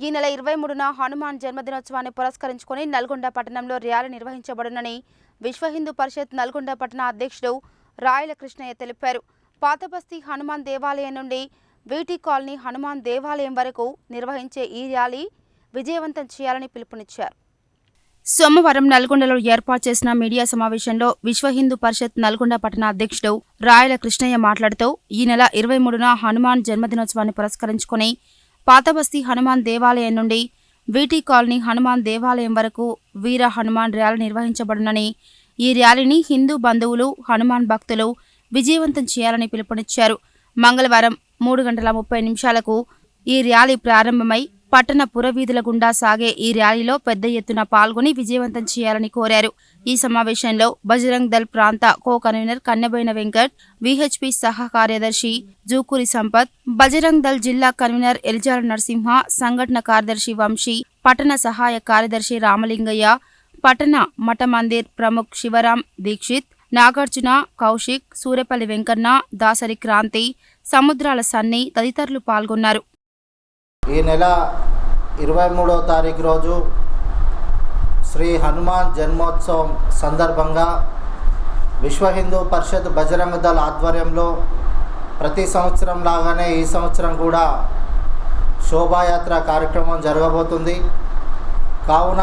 ఈ నెల ఇరవై మూడున హనుమాన్ జన్మదినోత్సవాన్ని పురస్కరించుకొని నల్గొండ పట్టణంలో ర్యాలీ నిర్వహించబడునని విశ్వ హిందూ పరిషత్ నల్గొండ పట్టణ అధ్యక్షుడు రాయల కృష్ణయ్య తెలిపారు పాతబస్తీ హనుమాన్ దేవాలయం నుండి వీటి కాలనీ హనుమాన్ దేవాలయం వరకు నిర్వహించే ఈ ర్యాలీ విజయవంతం చేయాలని పిలుపునిచ్చారు. సోమవారం నల్గొండలో ఏర్పాటు చేసిన మీడియా సమావేశంలో విశ్వ హిందూ పరిషత్ నల్గొండ పట్టణ అధ్యక్షుడు రాయల కృష్ణయ్య మాట్లాడుతూ ఈ నెల ఇరవై మూడున హనుమాన్ జన్మదినోత్సవాన్ని పురస్కరించుకొని పాతబస్తీ హనుమాన్ దేవాలయం నుండి వీటి కాలనీ హనుమాన్ దేవాలయం వరకు వీర హనుమాన్ ర్యాలీ నిర్వహించబడునని ఈ ర్యాలీని హిందూ బంధువులు హనుమాన్ భక్తులు విజయవంతం చేయాలని పిలుపునిచ్చారు. మంగళవారం మూడు గంటల ముప్పై నిమిషాలకు ఈ ర్యాలీ ప్రారంభమై పట్టణ పురవీధుల గుండా సాగే ఈ ర్యాలీలో పెద్ద ఎత్తున పాల్గొని విజయవంతం చేయాలని కోరారు. ఈ సమావేశంలో బజరంగ్ దళ్ ప్రాంత co convener Kanneboina Venkat VHP సహ కార్యదర్శి జూకూరి సంపత్ బజరంగ్ దళ్ జిల్లా కన్వీనర్ ఎల్జాల నరసింహ సంఘటన కార్యదర్శి వంశీ పట్టణ సహాయ కార్యదర్శి రామలింగయ్య పట్టణ మఠ మందిర్ ప్రముఖ్ శివరాం దీక్షిత్ నాగార్జున కౌశిక్ సూర్యపల్లి వెంకన్న దాసరి క్రాంతి సముద్రాల సన్ని తదితరులు పాల్గొన్నారు. ఈ నెల ఇరవై మూడవ తారీఖు రోజు శ్రీ హనుమాన్ జన్మోత్సవం సందర్భంగా విశ్వ హిందూ పరిషత్ బజరంగ దళ ఆధ్వర్యంలో ప్రతి సంవత్సరం లాగానే ఈ సంవత్సరం కూడా శోభాయాత్ర కార్యక్రమం జరగబోతుంది. కావున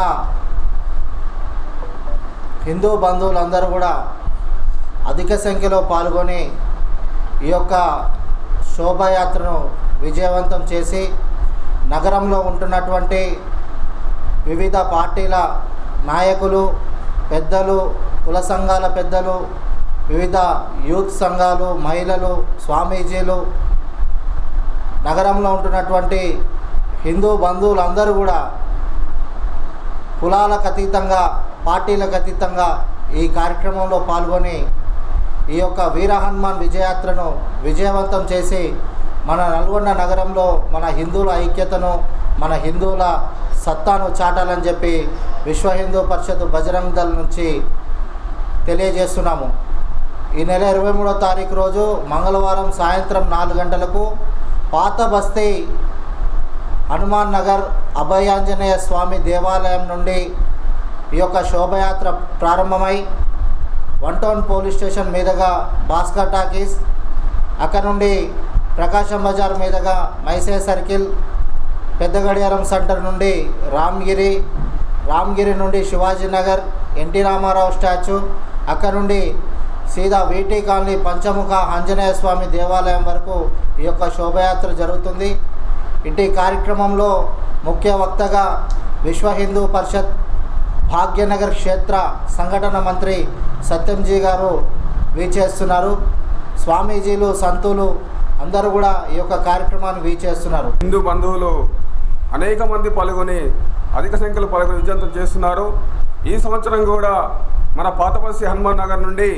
హిందూ బంధువులందరూ కూడా అధిక సంఖ్యలో పాల్గొని ఈ యొక్క శోభాయాత్రను విజయవంతం చేసి నగరంలో ఉంటున్నటువంటి వివిధ పార్టీల నాయకులు పెద్దలు కుల సంఘాల పెద్దలు వివిధ యూత్ సంఘాలు మహిళలు స్వామీజీలు నగరంలో ఉంటున్నటువంటి హిందూ బంధువులందరూ కూడా కులాలకు అతీతంగా పార్టీలకు అతీతంగా ఈ కార్యక్రమంలో పాల్గొని ఈ యొక్క వీరహనుమాన్ విజయాత్రను విజయవంతం చేసి మన నల్గొండ నగరంలో మన హిందువుల ఐక్యతను మన హిందువుల సత్తాను చాటాలని చెప్పి విశ్వ హిందూ పరిషత్ బజరంగ్ దళ్ నుంచి తెలియజేస్తున్నాము. ఈ నెల ఇరవై మూడో తారీఖు రోజు మంగళవారం సాయంత్రం నాలుగు గంటలకు పాత బస్తీ హనుమాన్ నగర్ అభయాంజనేయ స్వామి దేవాలయం నుండి ఈ యొక్క శోభయాత్ర ప్రారంభమై వన్ టౌన్ పోలీస్ స్టేషన్ మీదుగా భాస్కర్ టాకీస్ అక్కడ నుండి ప్రకాశం బజార్ మీదుగా మైసే సర్కిల్ పెద్ద గడియారం సెంటర్ నుండి రామ్గిరి రామ్గిరి నుండి శివాజీ నగర్ ఎన్టీ రామారావు స్టాచ్యూ అక్కడ నుండి సీదా వీటీ కాలనీ పంచముఖ ఆంజనేయ స్వామి దేవాలయం వరకు ఈ యొక్క శోభయాత్ర జరుగుతుంది. ఇంటి కార్యక్రమంలో ముఖ్య వక్తగా విశ్వ హిందూ పరిషత్ భాగ్యనగర్ క్షేత్ర సంఘటన మంత్రి సత్యంజీ గారు వీచేస్తున్నారు. స్వామీజీలు సంతులు అందరూ కూడా ఈ యొక్క కార్యక్రమాన్ని వీచేస్తున్నారు. హిందూ బంధువులు అనేక మంది పాల్గొని అధిక సంఖ్యలో పాల్గొని విజయంతం చేస్తున్నారు. ఈ సంవత్సరం కూడా మన పాతపల్సి హనుమాన్ నగర్ నుండి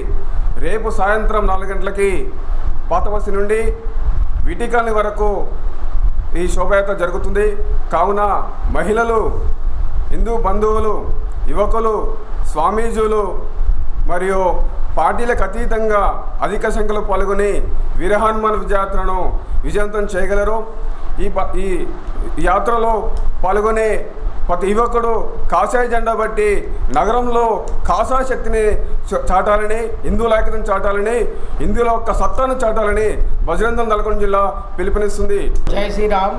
రేపు సాయంత్రం నాలుగు గంటలకి పాతపల్సి నుండి విటికాలనీ వరకు ఈ శోభయాత్ర జరుగుతుంది. కావున మహిళలు హిందూ బంధువులు యువకులు స్వామీజులు మరియు పార్టీలకు అతీతంగా అధిక సంఖ్యలో పాల్గొని వీరహనుమాన్ విజయాత్రను విజయవంతం చేయగలరు. ఈ ప- ఈ యాత్రలో పాల్గొనే ప్రతి యువకుడు కాషాయ జెండా బట్టి నగరంలో కాషాయ శక్తిని చ- చాటాలని హిందువుల ఐక్యతను చాటాలని హిందువుల యొక్క సత్తాను చాటాలని బజరంగం నల్గొండ జిల్లా పిలుపునిస్తుంది. జై శ్రీరామ్.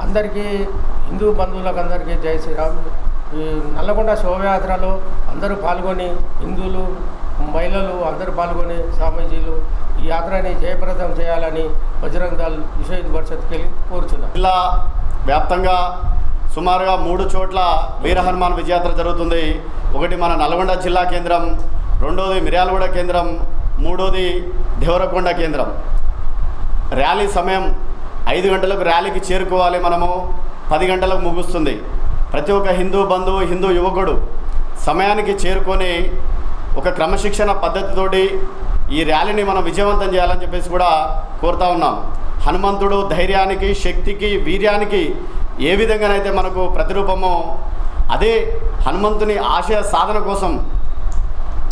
అందరికీ హిందూ బంధువులకు అందరికీ జై శ్రీరామ్. ఈ నల్లగొండ శోభయాత్రలో అందరూ పాల్గొని హిందువులు మహిళలు అందరూ పాల్గొని స్వామీజీలు ఈ యాత్రని జయప్రదం చేయాలని బజరంగ్ దళ్ విశ్వ హిందూ పరిషత్కి వెళ్ళి కోరుచున్నాం జిల్లా వ్యాప్తంగా సుమారుగా మూడు చోట్ల వీర హనుమాన్ విజయాత్ర జరుగుతుంది. ఒకటి మన నల్గొండ జిల్లా కేంద్రం రెండోది మిర్యాలగూడ కేంద్రం మూడోది దేవరకొండ కేంద్రం. ర్యాలీ సమయం ఐదు గంటలకు ర్యాలీకి చేరుకోవాలి మనము. పది గంటలకు ముగుస్తుంది. ప్రతి ఒక్క హిందూ బంధువు హిందూ యువకుడు సమయానికి చేరుకొని ఒక క్రమశిక్షణ పద్ధతితోటి ఈ ర్యాలీని మనం విజయవంతం చేయాలని చెప్పేసి కూడా కోరుతా ఉన్నాం. హనుమంతుడు ధైర్యానికి శక్తికి వీర్యానికి ఏ విధంగానైతే మనకు ప్రతిరూపమో అదే హనుమంతుని ఆశయ సాధన కోసం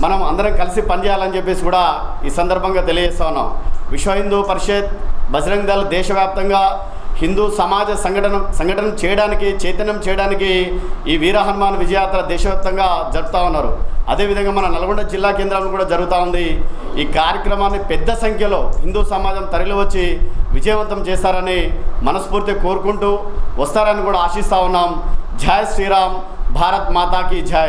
మనం అందరం కలిసి పనిచేయాలని చెప్పేసి కూడా ఈ సందర్భంగా తెలియజేస్తా ఉన్నాం. విశ్వ హిందూ పరిషత్ బజరంగ్ దళ్ దేశవ్యాప్తంగా హిందూ సమాజ సంఘటన సంఘటన చేయడానికి చైతన్యం చేయడానికి ఈ వీర హనుమాన్ విజయయాత్ర దేశవ్యాప్తంగా జరుపుతూ ఉన్నారు. అదేవిధంగా మన నల్గొండ జిల్లా కేంద్రంలో కూడా జరుగుతూ ఉంది. ఈ కార్యక్రమాన్ని పెద్ద సంఖ్యలో హిందూ సమాజం తరలి వచ్చి విజయవంతం చేస్తారని మనస్ఫూర్తి కోరుకుంటూ వస్తారని కూడా ఆశిస్తూ ఉన్నాం. జై శ్రీరామ్ భారత్ మాతాకి జై.